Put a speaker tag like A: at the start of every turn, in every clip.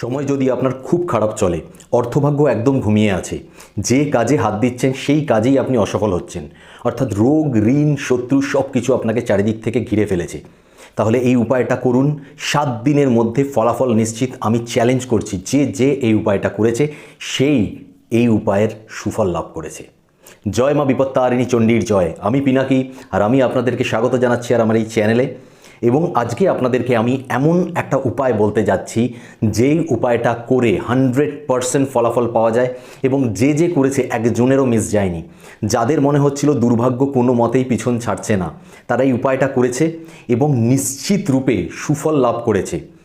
A: সময় যদি আপনার খুব খারাপ চলে, অর্থভাগ্য একদম ঘুমিয়ে আছে, যে কাজে হাত দিচ্ছেন সেই কাজেই আপনি অসফল হচ্ছেন। অর্থাৎ রোগ, ঋণ, শত্রু সব কিছু আপনাকে চারিদিক থেকে ঘিরে ফেলেছে। তাহলে এই উপায়টা করুন। সাত দিনের মধ্যে ফলাফল নিশ্চিত আমি চ্যালেঞ্জ করছি, যে যে এই উপায়টা করেছে, সেই এই উপায়ের সুফল লাভ করেছে। জয় মা বিপত্তারিণী চণ্ডীর জয়। আমি পিনাকি, আর আমি আপনাদেরকে স্বাগত জানাচ্ছি আর আমার এই চ্যানেলে এবং আজকে আপনাদেরকে আমি এমন একটা উপায় বলতে যাচ্ছি, যেই উপায়টা করে হান্ড্রেড পারসেন্ট ফলাফল পাওয়া যায় এবং যে যে করেছে একজনেরও মিস যায়নি। যাদের মনে হচ্ছিল দুর্ভাগ্য কোনো মতেই পিছন ছাড়ছে না, তারা এই উপায়টা করেছে এবং নিশ্চিত রূপে সুফল লাভ করেছে।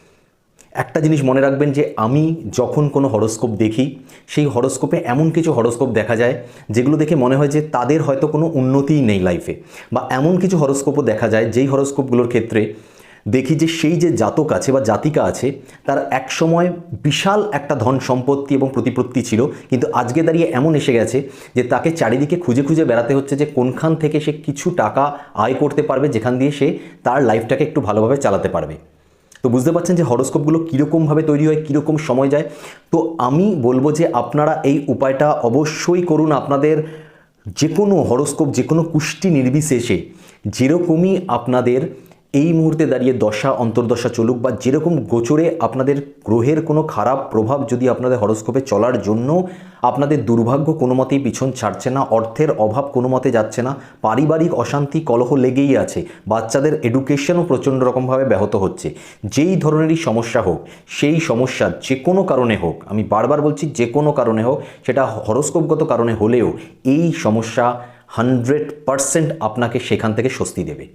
A: একটা জিনিস মনে রাখবেন যে আমি যখন কোনো হরস্কোপ দেখি, সেই হরস্কোপে এমন কিছু হরস্কোপ দেখা যায় যেগুলো দেখে মনে হয় যে তাদের হয়তো কোনো উন্নতিই নেই লাইফে। বা এমন কিছু হরস্কোপও দেখা যায় যেই হরস্কোপগুলোর ক্ষেত্রে দেখি যে সেই যে জাতক আছে বা জাতিকা আছে, তার এক সময় বিশাল একটা ধন সম্পত্তি এবং প্রতিপত্তি ছিল, কিন্তু আজকে দাঁড়িয়ে এমন এসে গেছে যে তাকে চারিদিকে খুঁজে খুঁজে বেড়াতে হচ্ছে যে কোনখান থেকে সে কিছু টাকা আয় করতে পারবে যেখান দিয়ে সে তার লাইফটাকে একটু ভালোভাবে চালাতে পারবে। তো বুঝতে পারছেন যে হরস্কোপগুলো কীরকমভাবে তৈরি হয়, কীরকম সময় যায়? তো আমি বলব যে আপনারা এই উপায়টা অবশ্যই করুন। আপনাদের যে কোনো হরস্কোপ যে কোনো কুষ্টি নির্বিশেষে, যেরকমই আপনাদের এই মুহূর্তে দাঁড়িয়ে দশা, অন্তর্দশা চলুক বা যেরকম গোচরে আপনাদের গ্রহের কোনো খারাপ প্রভাব যদি আপনাদের হরস্কোপে চলার জন্য আপনাদের দুর্ভাগ্য কোনো মতেই পিছন ছাড়ছে না, অর্থের অভাব কোনো মতে যাচ্ছে না, পারিবারিক অশান্তি কলহ লেগেই আছে, বাচ্চাদের এডুকেশনও প্রচণ্ড রকমভাবে ব্যাহত হচ্ছে। যেই ধরনেরই সমস্যা হোক, সেই সমস্যা যে কোনো কারণে হোক, আমি বারবার বলছি যে কোনো কারণে হোক, সেটা হরস্কোপগত কারণে হলেও এই সমস্যা হান্ড্রেড পারসেন্ট আপনাকে সেখান থেকে স্বস্তি দেবে।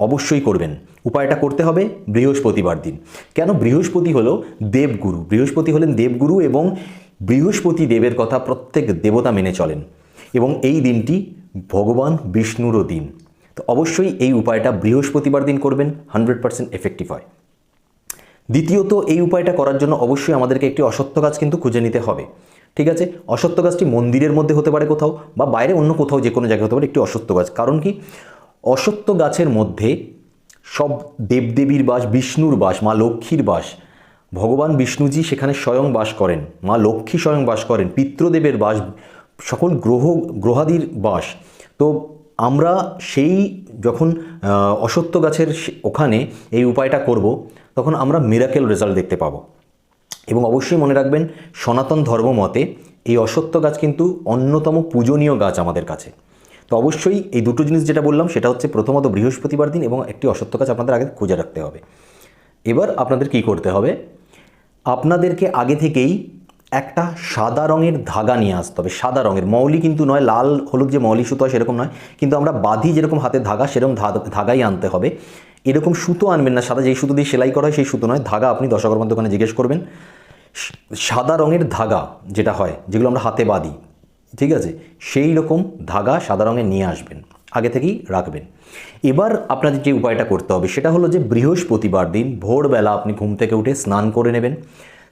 A: অবশ্যই করবেন। উপায়টা করতে হবে বৃহস্পতিবার দিন। কেন বৃহস্পতি হলো দেবগুরু? বৃহস্পতি হলেন দেবগুরু এবং বৃহস্পতি দেবের কথা প্রত্যেক দেবতা মেনে চলেন। এবং এই দিনটি ভগবান বিষ্ণুরও দিন। তো অবশ্যই এই উপায়টা বৃহস্পতিবার দিন করবেন, হান্ড্রেড পার্সেন্ট এফেক্টিভ হয়। দ্বিতীয়ত, এই উপায়টা করার জন্য অবশ্যই আমাদেরকে একটি অসত্য গাছ কিন্তু খুঁজে নিতে হবে। ঠিক আছে? অসত্য গাছটি মন্দিরের মধ্যে হতে পারে কোথাও বা বাইরে অন্য কোথাও যে কোনো জায়গায় হতে পারে একটি অসত্য গাছ। কারণ কি? অসত্য গাছের মধ্যে সব দেবদেবীর বাস, বিষ্ণুর বাস, মা লক্ষ্মীর বাস। ভগবান বিষ্ণুজি সেখানে স্বয়ং বাস করেন। মা লক্ষ্মী স্বয়ং বাস করেন। পিতৃদেবের বাস, সকল গ্রহ, গ্রহাদির বাস। তো আমরা সেই যখন অসত্য গাছের ওখানে এই উপায়টা করব, তখন আমরা মিরাকেল রেজাল্ট দেখতে পাবো। এবং অবশ্যই মনে রাখবেন, সনাতন ধর্ম মতে এই অসত্য গাছ কিন্তু অন্যতম পূজনীয় গাছ আমাদের কাছে। তো অবশ্যই এই দুটো জিনিস যেটা বললাম, সেটা হচ্ছে প্রথমত বৃহস্পতিবার দিন এবং একটি অসত্য গাছ আপনাদের আগে খুঁজে রাখতে হবে। এবার আপনাদের কি করতে হবে? আপনাদেরকে আগে থেকেই একটা সাদা রঙের ধাগা নিয়ে আসতে হবে। সাদা রঙের, মৌলি কিন্তু নয়, লাল, হলুদ যে মৌলি সুতো হয় সেরকম নয়, কিন্তু আমরা বাঁধি যেরকম হাতে ধাগা, সেরকম ধাগাই আনতে হবে। এরকম সুতো আনবেন না, সাদা যেই সুতো দিয়ে সেলাই করা হয় সেই সুতো নয়, ধাগা আপনি দশকর্মার দোকানে জিজ্ঞেস করবেন। সাদা রঙের ধাগা যেটা হয়, যেগুলো আমরা হাতে বাঁধি ঠিক আছে? সেই রকম ধাগা সাদা রঙে নিয়ে আসবেন, আগে থেকেই রাখবেন। এবার আপনাদের যে উপায়টা করতে হবে, সেটা হলো যে বৃহস্পতিবার দিন ভোরবেলা আপনি ঘুম থেকে উঠে স্নান করে নেবেন।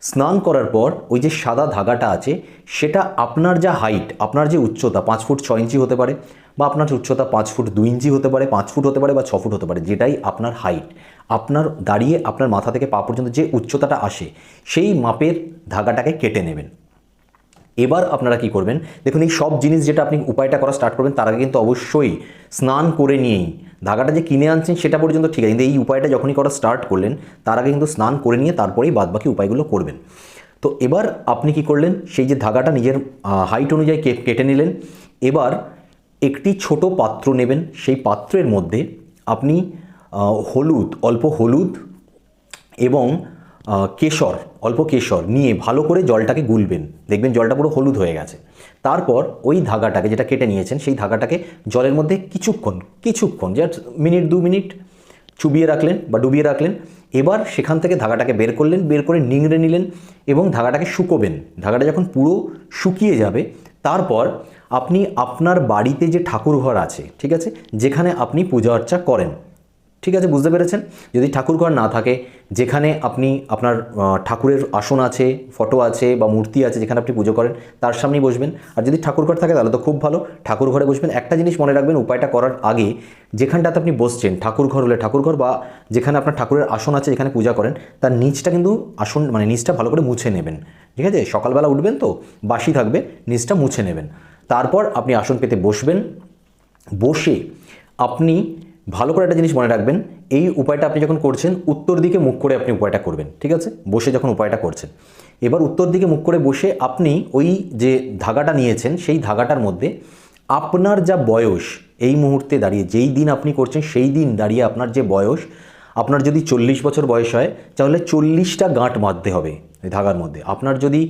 A: স্নান করার পর ওই যে সাদা ধাগাটা আছে, সেটা আপনার যা হাইট আপনার যে উচ্চতা, পাঁচ ফুট ছ ইঞ্চি হতে পারে বা আপনার উচ্চতা পাঁচ ফুট দুই ইঞ্চি হতে পারে, পাঁচ ফুট হতে পারে বা ছ ফুট হতে পারে, যেটাই আপনার হাইট আপনার দাঁড়িয়ে আপনার মাথা থেকে পা পর্যন্ত যে উচ্চতাটা আসে, সেই মাপের ধাগাটাকে কেটে নেবেন। এবার আপনারা কি করবেন? দেখুন, এই সব জিনিস যেটা আপনি উপায়টা করা স্টার্ট করবেন, তার আগে কিন্তু অবশ্যই স্নান করে নিয়েই, ধাগাটা যে কিনে আনছেন সেটা পর্যন্ত ঠিক আছে, কিন্তু এই উপায়টা যখনই করা স্টার্ট করলেন, তার আগে কিন্তু স্নান করে নিয়ে তারপরেই বাদবাকি উপায়গুলো করবেন। তো এবার আপনি কি করলেন? সেই যে ধাগাটা নিজের হাইট অনুযায়ী কেটে নিলেন, এবার একটি ছোট পাত্র নেবেন, সেই পাত্রের মধ্যে আপনি হলুদ, অল্প হলুদ এবং কেশর, অল্প কেশর নিয়ে ভালো করে জলটাকে গুলবেন। দেখবেন জলটা পুরো হলুদ হয়ে গেছে। তারপর ওই ধাগাটাকে যেটা কেটে নিয়েছেন, সেই ধাগাটাকে জলের মধ্যে কিছুক্ষণ কিছুক্ষণ জাস্ট মিনিট, দু মিনিট চুবিয়ে রাখলেন বা ডুবিয়ে রাখলেন। এবার সেখান থেকে ধাগাটাকে বের করলেন, বের করে নিংড়ে নিলেন এবং ধাগাটাকে শুকোবেন। ধাগাটা যখন পুরো শুকিয়ে যাবে, তারপর আপনি আপনার বাড়িতে যে ঠাকুর ঘর আছে, ঠিক আছে, যেখানে আপনি পূজা অর্চা করেন ঠিক আছে, বুঝতে পেরেছেন? যদি ঠাকুর ঘর না থাকে, যেখানে আপনি, আপনার ঠাকুরের আসন আছে, ফটো আছে বা মূর্তি আছে যেখানে আপনি পুজো করেন, তার সামনেই বসবেন। আর যদি ঠাকুর ঘর থাকে, তাহলে তো খুব ভালো। ঠাকুর ঘরে বসবেন। একটা জিনিস মনে রাখবেন, উপায়টা করার আগে যেখানটাতে আপনি বসছেন ঠাকুর ঘর হলে ঠাকুর ঘর বা যেখানে আপনার ঠাকুরের আসন আছে যেখানে পূজা করেন, তার নিচটা কিন্তু আসন মানে নিচটা ভালো করে মুছে নেবেন। ঠিক আছে? সকালবেলা উঠবেন তো বাসি থাকবে, নিচটা মুছে নেবেন। তারপর আপনি আসন পেতে বসবেন। বসে আপনি ভালো করে একটা জিনিস মনে রাখবেন, এই উপায়টা আপনি যখন করছেন, উত্তর দিকে মুখ করে আপনি উপায়টা করবেন, ঠিক আছে? বসে যখন উপায়টা করছেন। এবার উত্তর দিকে মুখ করে বসে আপনি ওই যে ধাগাটা নিয়েছেন, সেই ধাগাটার মধ্যে আপনার যা বয়স, এই মুহূর্তে দাঁড়িয়ে, যেই দিন আপনি করছেন, সেই দিন দাঁড়িয়ে আপনার যে বয়স, আপনার যদি চল্লিশ বছর বয়স হয়, তাহলে চল্লিশটা গাঁট মারতে হবে ওই ধাগার মধ্যে। আপনার যদি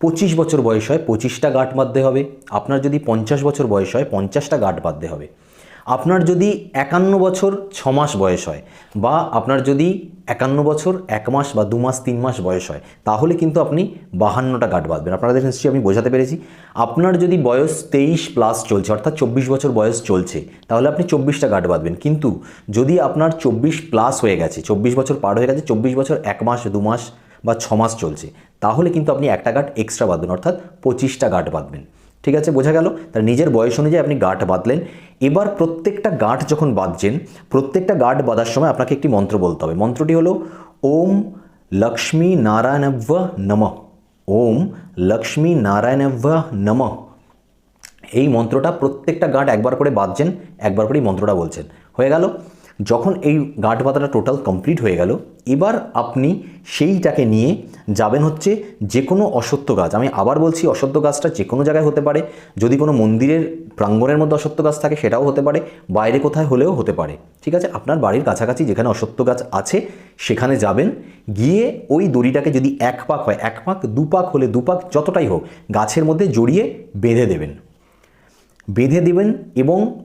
A: পঁচিশ বছর বয়স হয়, পঁচিশটা গাঁট বাঁধতে হবে। আপনার যদি পঞ্চাশ বছর বয়স হয়, পঞ্চাশটা গাঁট বাঁধতে হবে। আপনার যদি একান্ন বছর ছ মাস বয়স হয় বা আপনার যদি একান্ন বছর এক মাস বা দু মাস, তিন মাস বয়স হয়, তাহলে কিন্তু আপনি বাহান্নটা গাঁট বাঁধবেন। আপনাদের নিশ্চয়ই আমি বোঝাতে পেরেছি। আপনার যদি বয়স তেইশ প্লাস চলছে, অর্থাৎ চব্বিশ বছর বয়স চলছে, তাহলে আপনি চব্বিশটা গাঁট বাঁধবেন। কিন্তু যদি আপনার চব্বিশ প্লাস হয়ে গেছে, চব্বিশ বছর পার হয়ে গেছে, চব্বিশ বছর এক মাস, দু মাস বা ছ মাস চলছে, তাহলে কিন্তু আপনি একটা গাঁট এক্সট্রা বাঁধবেন, অর্থাৎ পঁচিশটা গাঁট বাঁধবেন। ঠিক আছে, বোঝা গেল? তার নিজের বয়স অনুযায়ী আপনি গাঠ বাঁধলেন। এবার প্রত্যেকটা গাঁট যখন বাঁধছেন, প্রত্যেকটা গাঁট বাঁধার সময় আপনাকে একটি মন্ত্র বলতে হবে। মন্ত্রটি হলো, ওম লক্ষ্মী নারায়ণব্য নম। ওম লক্ষ্মী নারায়ণব্য নম। এই মন্ত্রটা প্রত্যেকটা গাঁট একবার করে বাঁধছেন, একবার করেই মন্ত্রটা বলছেন। হয়ে গেল। যখন এই গাঁট বাঁধাটা টোটাল কমপ্লিট হয়ে গেল, এবার আপনি সেইটাকে নিয়ে যাবেন হচ্ছে যে কোনো অসত্য গাছ। আমি আবার বলছি অসত্য গাছটা যে কোনো জায়গায় হতে পারে। যদি কোনো মন্দিরের প্রাঙ্গণের মধ্যে অসত্য গাছ থাকে, সেটাও হতে পারে। বাইরে কোথায় হলেও হতে পারে। ঠিক আছে? আপনার বাড়ির কাছাকাছি যেখানে অসত্য গাছ আছে, সেখানে যাবেন। গিয়ে ওই দড়িটাকে যদি এক পাক হয়, এক পাক, দু পাক হলে দু পাক, যতটাই হোক, গাছের মধ্যে জড়িয়ে বেঁধে দেবেন। বেঁধে দেবেন এবং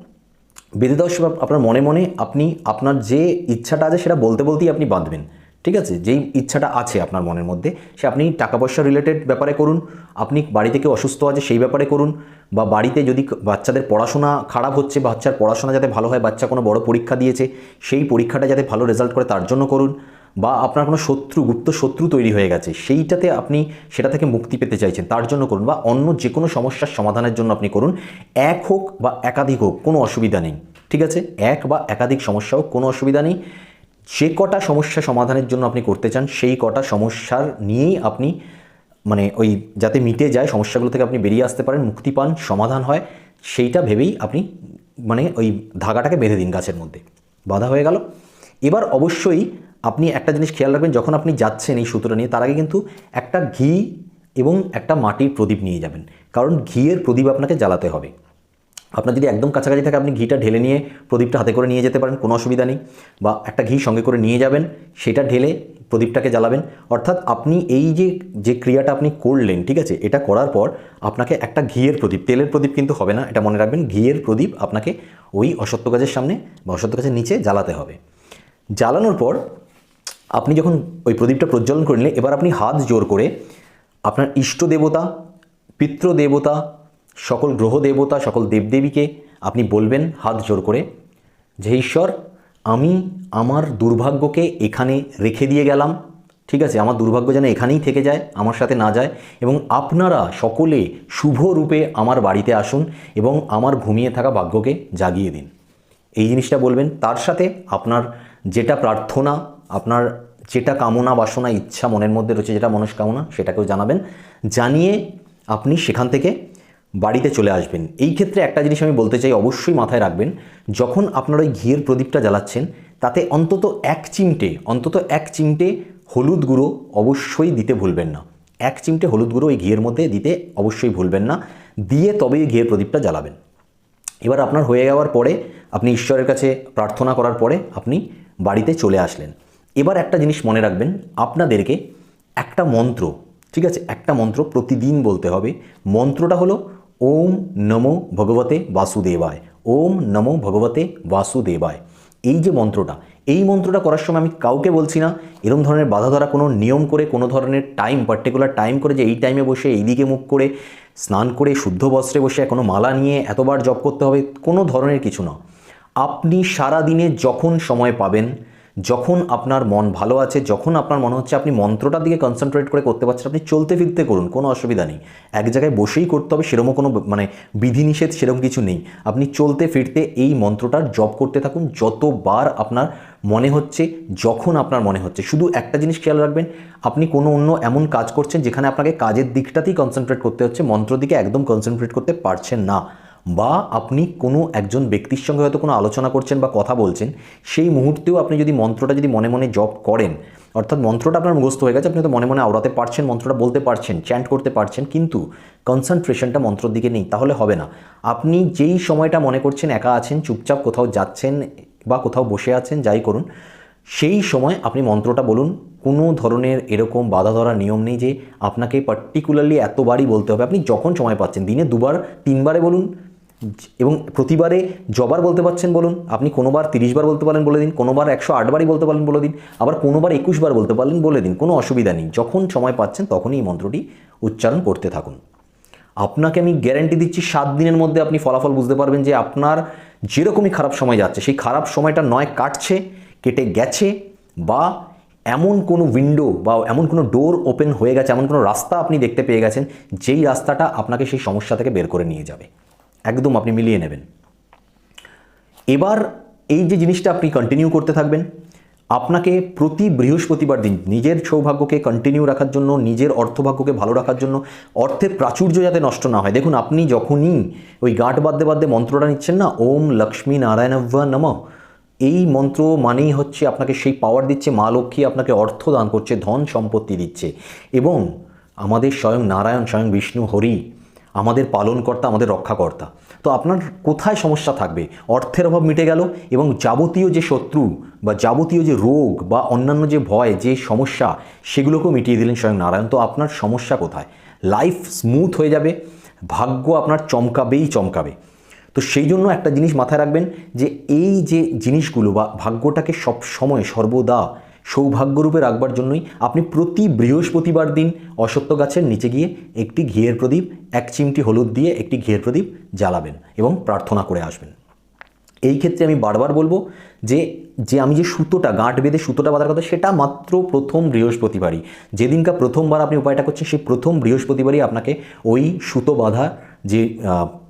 A: সময় আপনার মনে মনে আপনি, আপনার যে ইচ্ছাটা আছে সেটা বলতে বলতেই আপনি বাঁধবেন, ঠিক আছে? যেই ইচ্ছাটা আছে আপনার মনের মধ্যে, সে আপনি টাকা পয়সা রিলেটেড ব্যাপারে করুন, আপনি বাড়িতে কেউ অসুস্থ আছে সেই ব্যাপারে করুন, বা বাড়িতে যদি বাচ্চাদের পড়াশোনা খারাপ হচ্ছে বাচ্চার পড়াশোনা যাতে ভালো হয়, বাচ্চা কোনো বড় পরীক্ষা দিয়েছে, সেই পরীক্ষাটা যাতে ভালো রেজাল্ট করে তার জন্য করুন বা আপনার কোনো শত্রু, গুপ্ত শত্রু তৈরি হয়ে গেছে, সেইটাতে আপনি সেটা থেকে মুক্তি পেতে চাইছেন, তার জন্য করুন বা অন্য যে কোনো সমস্যার সমাধানের জন্য আপনি করুন। এক হোক বা একাধিক হোক, কোনো অসুবিধা নেই, ঠিক আছে? এক বা একাধিক সমস্যা হোক কোনো অসুবিধা নেই। যে কটা সমস্যা সমাধানের জন্য আপনি করতে চান, সেই কটা সমস্যার নিয়েই আপনি মানে ওই যাতে মিটে যায়, সমস্যাগুলো থেকে আপনি বেরিয়ে আসতে পারেন, মুক্তি পান, সমাধান হয়, সেইটা ভেবেই আপনি মানে ওই ধাগাটাকে বেঁধে দিন গাছের মধ্যে। বাধা হয়ে গেল। এবার অবশ্যই আপনি একটা জিনিস খেয়াল রাখবেন, যখন আপনি যাচ্ছেন এই সুতোটা নিয়ে, তার আগে কিন্তু একটা ঘি এবং একটা মাটির প্রদীপ নিয়ে যাবেন। কারণ ঘিয়ের প্রদীপ আপনাকে জ্বালাতে হবে। আপনার যদি একদম কাছাকাছি থাকে, আপনি ঘিটা ঢেলে নিয়ে প্রদীপটা হাতে করে নিয়ে যেতে পারেন, কোনো অসুবিধা নেই। বা একটা ঘি সঙ্গে করে নিয়ে যাবেন, সেটা ঢেলে প্রদীপটাকে জ্বালাবেন। অর্থাৎ আপনি এই যে যে ক্রিয়াটা আপনি করলেন, ঠিক আছে, এটা করার পর আপনাকে একটা ঘিয়ের প্রদীপ, তেলের প্রদীপ কিন্তু হবে না, এটা মনে রাখবেন, ঘিয়ের প্রদীপ আপনাকে ওই অসত্য গাছের সামনে বা অসত্য গাছের নিচে জ্বালাতে হবে। জ্বালানোর পর আপনি যখন ওই প্রদীপটা প্রজ্বলন করে নিলে এবার আপনি হাত জোর করে আপনার ইষ্ট দেবতা, পিতৃ দেবতা, সকল গ্রহ দেবতা, সকল দেবদেবীকে আপনি বলবেন হাত জোর করে যে, ঈশ্বর, আমি আমার দুর্ভাগ্যকে এখানে রেখে দিয়ে গেলাম। ঠিক আছে, আমার দুর্ভাগ্য যেন এখানেই থেকে যায়, আমার সাথে না যায় এবং আপনারা সকলে শুভ রূপে আমার বাড়িতে আসুন এবং আমার ঘুমিয়ে থাকা ভাগ্যকে জাগিয়ে দিন। এই জিনিসটা বলবেন। তার সাথে আপনার যেটা প্রার্থনা আপনার যেটা কামনা, বাসনা, ইচ্ছা মনের মধ্যে রয়েছে, যেটা মনস্কামনা, সেটাকেও জানাবেন। জানিয়ে আপনি সেখান থেকে বাড়িতে চলে আসবেন। এই ক্ষেত্রে একটা জিনিস আমি বলতে চাই, অবশ্যই মাথায় রাখবেন, যখন আপনার ওই ঘিয়ের প্রদীপটা জ্বালাচ্ছেন, তাতে অন্তত এক চিমটে, অন্তত এক চিমটে হলুদ গুঁড়ো অবশ্যই দিতে ভুলবেন না। এক চিমটে হলুদ গুঁড়ো ওই ঘিয়ের মধ্যে দিতে অবশ্যই ভুলবেন না। দিয়ে তবেই ওই ঘিয়ের প্রদীপটা জ্বালাবেন। এবার আপনার হয়ে যাওয়ার পরে, আপনি ঈশ্বরের কাছে প্রার্থনা করার পরে, আপনি বাড়িতে চলে আসলেন। এবার একটা জিনিস মনে রাখবেন, আপনাদেরকে একটা মন্ত্র, ঠিক আছে? একটা মন্ত্র প্রতিদিন বলতে হবে। মন্ত্রটা হলো ওম নমো ভগবতে বাসুদেবায়, ওম নমো ভগবতে বাসুদেবায়। এই যে মন্ত্রটা, এই মন্ত্রটা করার সময় আমি কাউকে বলছি না এরকম ধরনের বাধা ধরা কোনো নিয়ম করে, কোনো ধরনের টাইম পার্টিকুলার টাইম করে যে এই টাইমে বসে এইদিকে মুখ করে, স্নান করে, শুদ্ধ বস্ত্রে বসে কোনো মালা নিয়ে এতবার জপ করতে হবে, কোনো ধরনের কিছু না। আপনি সারা দিনে যখন সময় পাবেন যখন আপনার মন ভালো আছে, যখন আপনার মনে হচ্ছে আপনি মন্ত্রটার দিকে কনসেন্ট্রেট করে করতে পারছেন, আপনি চলতে ফিরতে করুন, কোনো অসুবিধা নেই। এক জায়গায় বসেই করতে হবে, সেরকম কোনো মানে বিধিনিষেধ সেরকম কিছু নেই। আপনি চলতে ফিরতে এই মন্ত্রটার জপ করতে থাকুন, যতবার আপনার মনে হচ্ছে, যখন আপনার মনে হচ্ছে। শুধু একটা জিনিস খেয়াল রাখবেন, আপনি কোনো অন্য এমন কাজ করছেন যেখানে আপনাকে কাজের দিকটাতেই কনসেন্ট্রেট করতে হচ্ছে মন্ত্র দিকে একদম কনসেন্ট্রেট করতে পারছেন না। বা আপনি কোনো একজন ব্যক্তির সঙ্গে হয়তো কোনো আলোচনা করছেন বা কথা বলছেন, সেই মুহূর্তেও আপনি যদি মন্ত্রটা যদি মনে মনে জপ করেন, অর্থাৎ মন্ত্রটা আপনার মুখস্থ হয়ে গেছে, আপনি তো মনে মনে আওড়াতে পারছেন, মন্ত্রটা বলতে পারছেন চ্যান্ট করতে পারছেন, কিন্তু কনসেন্ট্রেশনটা মন্ত্রর দিকে নেই, তাহলে হবে না। আপনি যেই সময়টা মনে করছেন একা আছেন, চুপচাপ কোথাও যাচ্ছেন বা কোথাও বসে আছেন, যাই করুন, সেই সময় আপনি মন্ত্রটা বলুন। কোনো ধরনের এরকম বাধা ধরার নিয়ম নেই যে আপনাকে পার্টিকুলারলি এতবারই বলতে হবে। আপনি যখন সময় পাচ্ছেন, দিনে দুবার, তিনবারে বলুন এবং প্রতিবারে জবার বলতে পারছেন বলুন, আপনি কোনোবার তিরিশ বার বলতে পারেন বলে দিন, কোনোবার একশো আটবারই বলতে পারেন বলে দিন, আবার কোনোবার একুশ বার বলতে পারলেন বলে দিন, কোনো অসুবিধা নেই। যখন সময় পাচ্ছেন তখনই এই মন্ত্রটি উচ্চারণ করতে থাকুন। আপনাকে আমি গ্যারান্টি দিচ্ছি, সাত দিনের মধ্যে আপনি ফলাফল বুঝতে পারবেন যে আপনার যেরকমই খারাপ সময় যাচ্ছে, সেই খারাপ সময়টা নয় কাটছে, কেটে গেছে, বা এমন কোনো উইন্ডো বা এমন কোনো ডোর ওপেন হয়ে গেছে, এমন কোনো রাস্তা আপনি দেখতে পেয়ে গেছেন, যেই রাস্তাটা আপনাকে সেই সমস্যা থেকে বের করে নিয়ে যাবে। একদম আপনি মিলিয়ে নেবেন। এবার এই যে জিনিসটা আপনি কন্টিনিউ করতে থাকবেন, আপনাকে প্রতি বৃহস্পতিবার দিন নিজের সৌভাগ্যকে কন্টিনিউ রাখার জন্য, নিজের অর্থভাগ্যকে ভালো রাখার জন্য, অর্থের প্রাচুর্য যাতে নষ্ট না হয়। দেখুন, আপনি যখনই ওই গাঁট বাদ্যে বাদ্যে মন্ত্রটা নিচ্ছেন না, ওম লক্ষ্মী নারায়ণভ্য নম, এই মন্ত্র মানেই হচ্ছে আপনাকে সেই পাওয়ার দিচ্ছে, মা লক্ষ্মী আপনাকে অর্থ দান করছে, ধন সম্পত্তি দিচ্ছে। এবং আমাদের স্বয়ং নারায়ণ, স্বয়ং বিষ্ণু, হরি আমাদের পালনকর্তা, আমাদের রক্ষাকর্তা। তো আপনার কোথায় সমস্যা থাকবে? অর্থের অভাব মিটে গেল এবং যাবতীয় যে শত্রু বা যাবতীয় যে রোগ বা অন্যান্য যে ভয়, যে সমস্যা, সেগুলোকেও মিটিয়ে দিলেন স্বয়ং নারায়ণ। তো আপনার সমস্যা কোথায়? লাইফ স্মুথ হয়ে যাবে, ভাগ্য আপনার চমকাবেই চমকাবে। তো সেই জন্য একটা জিনিস মাথায় রাখবেন যে এই যে জিনিসগুলো বা ভাগ্যটাকে সব সময় সর্বদা সৌভাগ্যরূপে রাখবার জন্যই আপনি প্রতি বৃহস্পতিবার দিন অসত্য গাছের নিচে গিয়ে একটি ঘিয়ের প্রদীপ, এক চিমটি হলুদ দিয়ে একটি ঘিয়ের প্রদীপ জ্বালাবেন এবং প্রার্থনা করে আসবেন। এই ক্ষেত্রে আমি বারবার বলব যে যে আমি যে সুতোটা, গাঁট বেঁধে সুতোটা বাঁধার কথা, সেটা মাত্র প্রথম বৃহস্পতিবারই। যেদিনকা প্রথমবার আপনি উপায়টা করছেন, সেই প্রথম বৃহস্পতিবারই আপনাকে ওই সুতো বাঁধা যে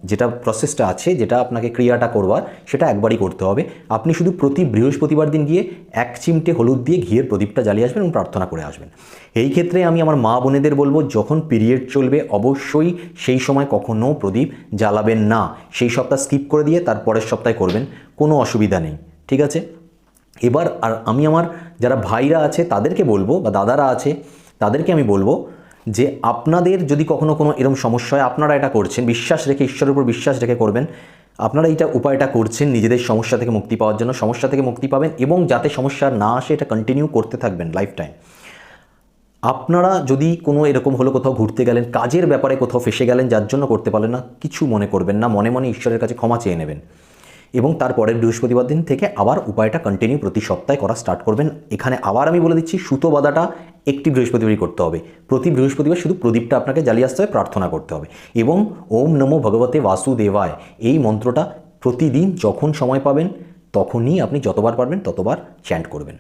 A: যেটা প্রসেসটা আছে, যেটা আপনাকে ক্রিয়াটা করবার, সেটা একবারই করতে হবে। আপনি শুধু প্রতি বৃহস্পতিবার দিন গিয়ে এক চিমটে হলুদ দিয়ে ঘিয়ের প্রদীপটা জ্বালিয়ে আসবেন এবং প্রার্থনা করে আসবেন। এই ক্ষেত্রে আমি আমার মা বোনেদের বলব, যখন পিরিয়ড চলবে, অবশ্যই সেই সময় কখনো প্রদীপ জ্বালাবেন না। সেই সপ্তাহ স্কিপ করে দিয়ে তার পরের সপ্তাহে করবেন। কোনো অসুবিধা নেই। ঠিক আছে? এবার আর আমি আমার যারা ভাইরা আছে, তাদেরকে বলব বা দাদারা আছে, তাদেরকে আমি বলব যে আপনাদের যদি কখনো কোনো এরকম সমস্যা হয়, আপনারা এটা করছেন, বিশ্বাস রেখে, ঈশ্বরের উপর বিশ্বাস রেখে করবেন, আপনারা এইটা উপায়টা করছেন নিজেদের সমস্যা থেকে মুক্তি পাওয়ার জন্য, সমস্যা থেকে মুক্তি পাবেন এবং যাতে সমস্যা না আসে, এটা কন্টিনিউ করতে থাকবেন লাইফ টাইম আপনারা যদি কোনো এরকম হলো কোথাও ঘুরতে গেলেন, কাজের ব্যাপারে কোথাও ফেসে গেলেন, যার জন্য করতে পারলেন না, কিছু মনে করবেন না, মনে মনে ঈশ্বরের কাছে ক্ষমা চেয়ে নেবেন। এবং তারপরের বৃহস্পতিবার দিন থেকে আবার উপায়টা কন্টিনিউ প্রতি সপ্তাহে করা স্টার্ট করবেন। এখানে আবার আমি বলে দিচ্ছি, সুতো বাঁধাটা একটি বৃহস্পতিবারই করতে হবে। প্রতি বৃহস্পতিবার শুধু প্রদীপটা আপনাকে জ্বালিয়ে আসতে হবে, প্রার্থনা করতে হবে। এবং ওম নমো ভগবতে বাসুদেবায় এই মন্ত্রটা প্রতিদিন যখন সময় পাবেন, তখনই আপনি যতবার পারবেন ততবার চ্যান্ট করবেন।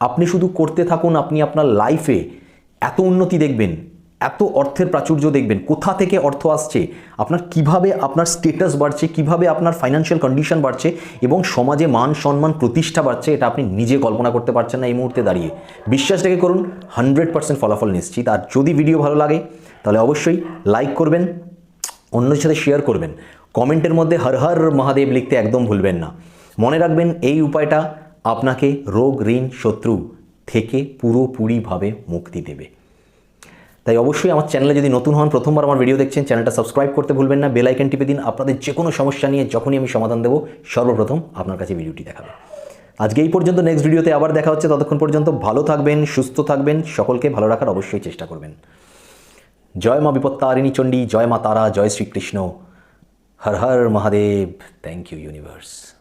A: আপনি শুধু করতে থাকুন, আপনি আপনার লাইফে এত উন্নতি দেখবেন এত অর্থের প্রাচুর্য দেখবেন, কোথা থেকে অর্থ আসছে, আপনার কীভাবে আপনার স্টেটাস বাড়ছে, কীভাবে আপনার ফাইন্যান্সিয়াল কন্ডিশন বাড়ছে এবং সমাজে মান, সম্মান, প্রতিষ্ঠা বাড়ছে, এটা আপনি নিজে কল্পনা করতে পারছেন না এই মুহূর্তে দাঁড়িয়ে। বিশ্বাস রেখে করুন হান্ড্রেড পার্সেন্ট ফলাফল নিশ্চিত। আর যদি ভিডিও ভালো লাগে, তাহলে অবশ্যই লাইক করবেন অন্যের সাথে শেয়ার করবেন। কমেন্টের মধ্যে হর হর মহাদেব লিখতে একদম ভুলবেন না। মনে রাখবেন, এই উপায়টা আপনাকে রোগ, ঋণ, শত্রু থেকে পুরোপুরিভাবে মুক্তি দেবে। তাই অবশ্যই আমার চ্যানেলে যদি নতুন হন, প্রথমবার আমার ভিডিও দেখছেন, চ্যানেলটা সাবস্ক্রাইব করতে ভুলবেন না বেল আইকন টিপে দিন। আপনাদের যে কোনো সমস্যা নিয়ে যখনই আমি সমাধান দেবো, সর্বপ্রথম আপনার কাছে ভিডিওটি দেখাবে। আজকে এই পর্যন্ত নেক্সট ভিডিওতে আবার দেখা হচ্ছে। ততক্ষণ পর্যন্ত ভালো থাকবেন, সুস্থ থাকবেন, সকলকে ভালো রাখার অবশ্যই চেষ্টা করবেন। জয় মা বিপত্তারিণী চণ্ডী, জয় মা তারা, জয় Shrikrishna. Har Har Mahadev. Thank you universe